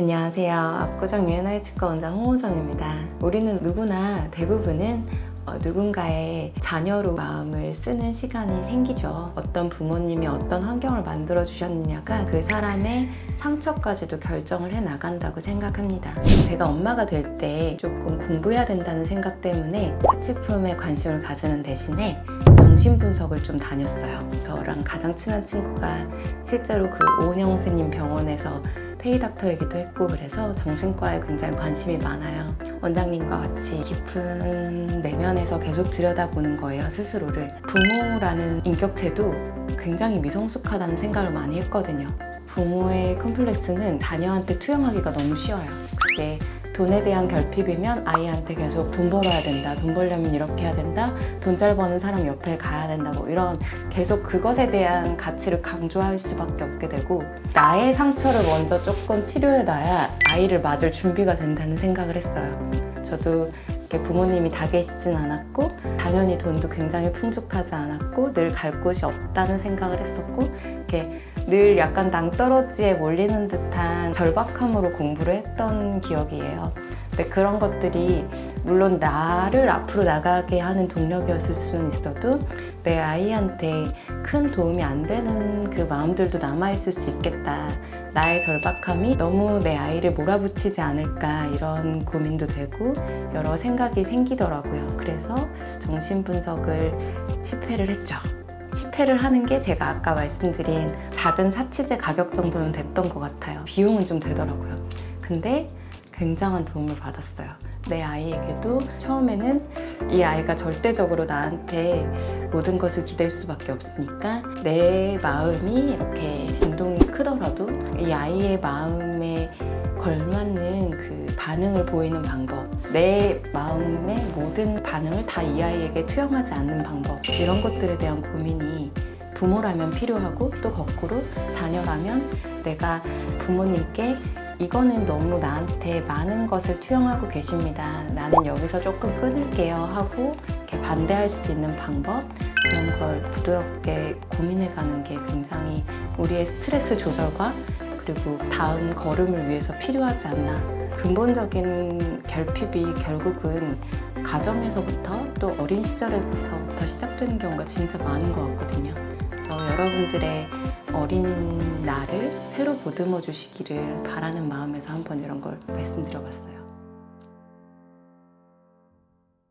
안녕하세요. 압구정 유엔아이 치과 원장 홍호정입니다. 우리는 누구나 대부분은 어, 누군가의 자녀로 마음을 쓰는 시간이 생기죠. 어떤 부모님이 어떤 환경을 만들어 주셨느냐가 그 사람의 상처까지도 결정을 해 나간다고 생각합니다. 제가 엄마가 될 때 조금 공부해야 된다는 생각 때문에 사치품에 관심을 가지는 대신에 정신분석을 좀 다녔어요. 저랑 가장 친한 친구가 실제로 그 오은영 선생님 병원에서 페이닥터이기도 했고 그래서 정신과에 굉장히 관심이 많아요. 원장님과 같이 깊은 내면에서 계속 들여다보는 거예요, 스스로를. 부모라는 인격체도 굉장히 미성숙하다는 생각을 많이 했거든요. 부모의 컴플렉스는 자녀한테 투영하기가 너무 쉬워요. 그게 돈에 대한 결핍이면 아이한테 계속 돈 벌어야 된다. 돈 벌려면 이렇게 해야 된다. 돈 잘 버는 사람 옆에 가야 된다. 뭐 이런 계속 그것에 대한 가치를 강조할 수밖에 없게 되고 나의 상처를 먼저 조금 치료해놔야 아이를 맞을 준비가 된다는 생각을 했어요. 저도 부모님이 다 계시진 않았고 당연히 돈도 굉장히 풍족하지 않았고 늘 갈 곳이 없다는 생각을 했었고 이렇게 늘 약간 낭떠러지에 몰리는 듯한 절박함으로 공부를 했던 기억이에요. 근데 그런 것들이 물론 나를 앞으로 나가게 하는 동력이었을 수는 있어도 내 아이한테 큰 도움이 안 되는 그 마음들도 남아있을 수 있겠다. 나의 절박함이 너무 내 아이를 몰아붙이지 않을까 이런 고민도 되고 여러 생각이 생기더라고요. 그래서 정신분석을 10회를 했죠. 10회를 하는 게 제가 아까 말씀드린 작은 사치제 가격 정도는 됐던 것 같아요. 비용은 좀 되더라고요. 근데 굉장한 도움을 받았어요. 내 아이에게도 처음에는 이 아이가 절대적으로 나한테 모든 것을 기댈 수밖에 없으니까 내 마음이 이렇게 진동이 크더라도 이 아이의 마음에 걸맞는 그 반응을 보이는 방법, 내 마음의 모든 반응을 다 이 아이에게 투영하지 않는 방법, 이런 것들에 대한 고민이 부모라면 필요하고 또 거꾸로 자녀라면 내가 부모님께 이거는 너무 나한테 많은 것을 투영하고 계십니다. 나는 여기서 조금 끊을게요 하고 이렇게 반대할 수 있는 방법 그런 걸 부드럽게 고민해 가는 게 굉장히 우리의 스트레스 조절과 그리고 다음 걸음을 위해서 필요하지 않나. 근본적인 결핍이 결국은 가정에서부터 또 어린 시절에서부터 시작되는 경우가 진짜 많은 것 같거든요. 그래서 여러분들의 어린 나를 새로 보듬어 주시기를 바라는 마음에서 한번 이런 걸 말씀드려봤어요.